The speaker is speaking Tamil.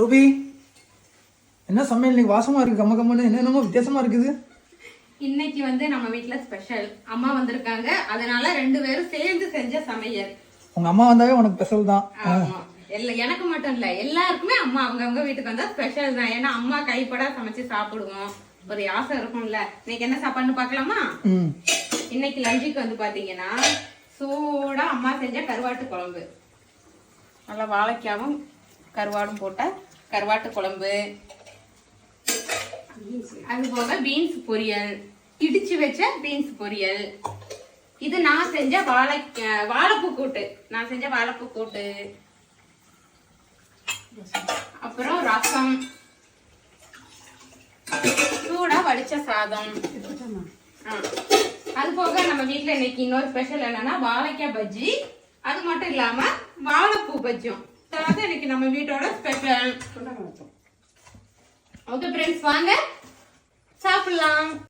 ரூபி என்ன சமையல்? இன்னைக்கு வாசமா இருக்கு கம்ம கம்மன்னு. என்னென்னமோ வித்தியாசமா இருக்குது. இன்னைக்கு வந்து நம்ம வீட்ல ஸ்பெஷல் அம்மா வந்திருக்காங்க. அதனால ரெண்டு பேரும் சேர்ந்து செஞ்ச சமையல். உங்க அம்மா வந்தாவே உனக்கு ஸ்பெஷல் தான். ஆமா. இல்ல எனக்கு மட்டும் இல்ல. எல்லாருக்குமே அம்மா அவங்கவங்க வீட்டுக்கு வந்தா ஸ்பெஷல் தான். ஏன்னா அம்மா கைப்பட சமைச்சு சாப்பிடுவோம். ஒரு ஆசை இருக்கும்ல. இன்னைக்கு என்ன சாப்பாடுன்னு பார்க்கலாமா? ம். இன்னைக்கு லஞ்சுக்கு வந்து பாத்தீங்கன்னா சூடா அம்மா செஞ்ச கருவாட்டு குழம்பு. நல்லா வாழைக்காவும் கருவாடும் போட்ட கருவாட்டு குழம்பு. அது போக பீன்ஸ் பொரியல். இடிச்சு வச்ச பீன்ஸ் பொரியல். இது நான் செஞ்ச வாழை வாழைப்பூ கூட்டு. நான் செஞ்ச வாழைப்பூ கூட்டு. அப்புறம் ரசம். சூடா வடிச்ச சாதம். அது போக நம்ம வீட்டில் இன்னைக்கு இன்னொரு ஸ்பெஷல் என்னன்னா வாழைக்காய் பஜ்ஜி. அது மட்டும் இல்லாம வாழைப்பூ பஜ்ஜியும். அதாவது இன்னைக்கு நம்ம வீட்டோட ஸ்பெஷல் ஓகே ஃப்ரெண்ட்ஸ் வாங்க. சாப்பிடலாம்.